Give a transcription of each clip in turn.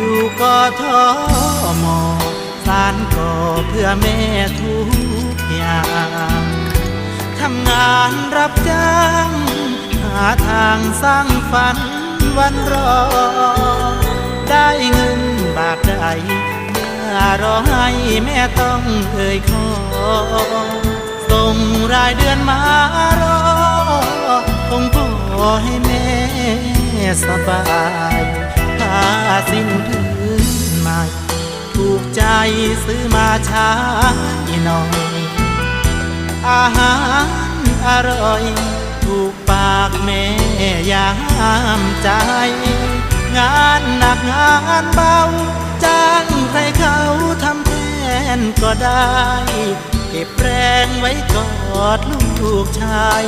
อยู่กอทอมอสารก่อเพื่อแม่ทุกอย่างทำงานรับจ้าง หาทางสร้างฝันวันรอ ได้เงินบาทใดอย่ารอให้แม่ต้องเอ่ยขอ ส่งรายเดือนมารอ คงพอให้แม่สบาย สิ้นพื้นใหม่ ถูกใจซื้อมาช้าหน่อย อาหารอร่อย ถูกปากแม่ยามใจ งานหนักงานเบา จ้างใครเขาทำแทนก็ได้ เก็บแรงไว้กอดลูกชาย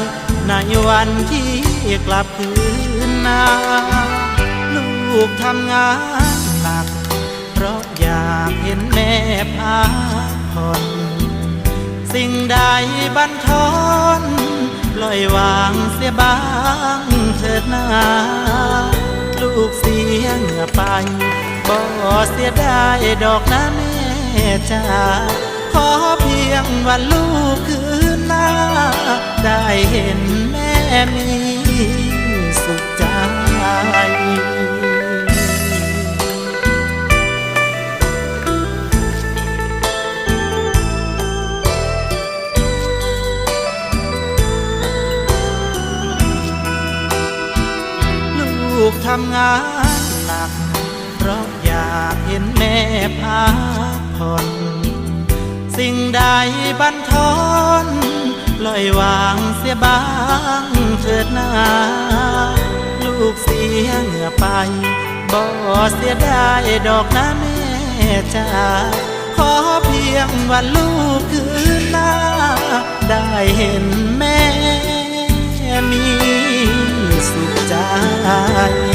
ในวันที่กลับคืนนา ลูกทำงานหนัก เพราะอยากเห็นแม่พักผ่อนสิ่งใดบันทอนปล่อยวางเสียบ้างเถิดนาลูกเสียเหงื่อไปบ่เสียได้ดอกนะแม่จ้าขอเพียงวันลูกคืนหน้า ได้เห็นแม่มี ลูกทำงานหนัก เพราะอยากเห็นแม่พักผ่อน สิ่งใดบันทอนลอยวางเสียบ้างเถิดนาลูกเสียเหงื่อไป บ่เสียได้ดอกนะแม่จ้าขอเพียงวันลูกคืนหน้า ได้เห็นแม่มีสุขใจ anh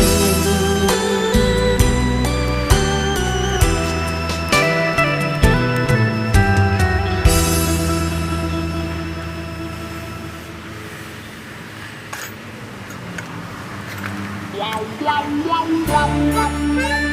Wow, wow, wow, wow, wow.